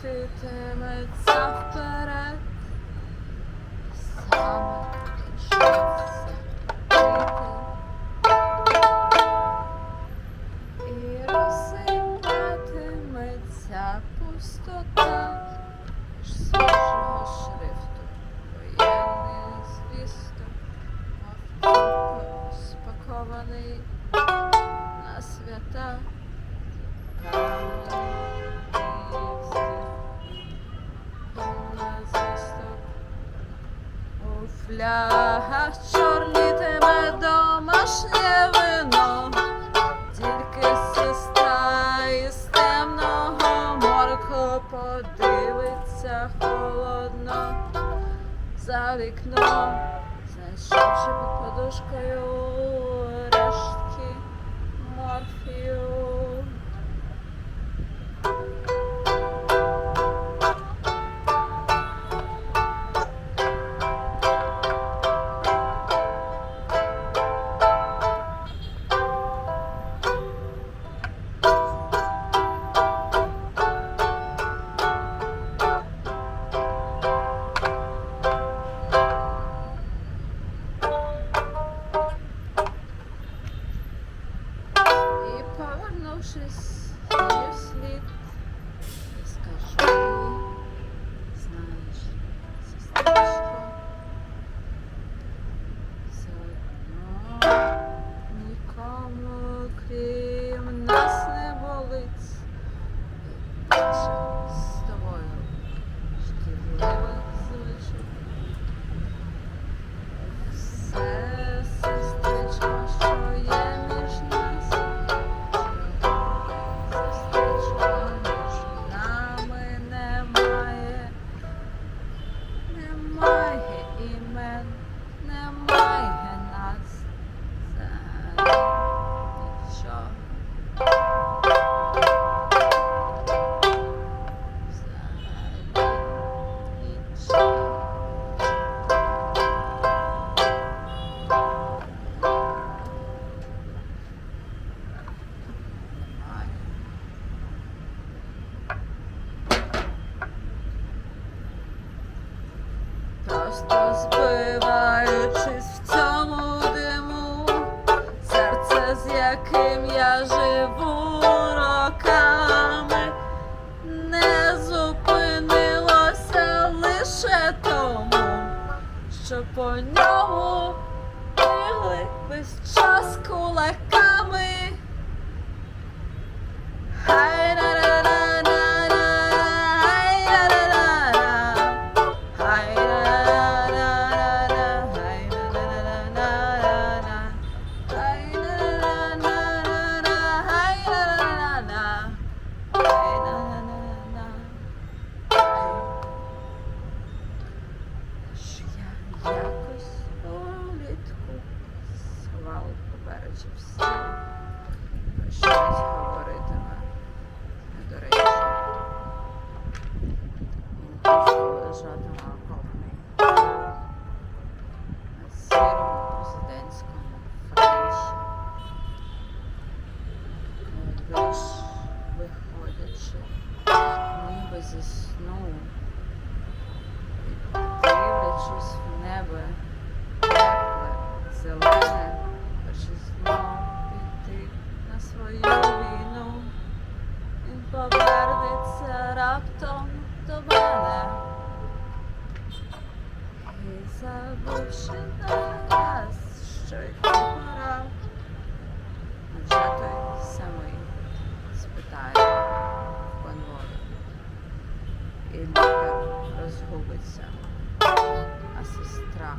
світитиметься е, вперед, саме почнеться піти і розсипатиметься пустота, ж свіжого пляхах чорнітиме домашнє вино, тільки сестра із темного морку подивиться холодно за вікно, зайшовши під подушкою. cautious, you sleep. просто збиваючись в цьому диму, серце, з яким я живу роками, не зупинилося лише тому, що по ньому. Cheers. повернеться раптом до мене, і забувши на нас, що й пора, вже той самий спитає в конвою, і лікар розгубиться, а сестра.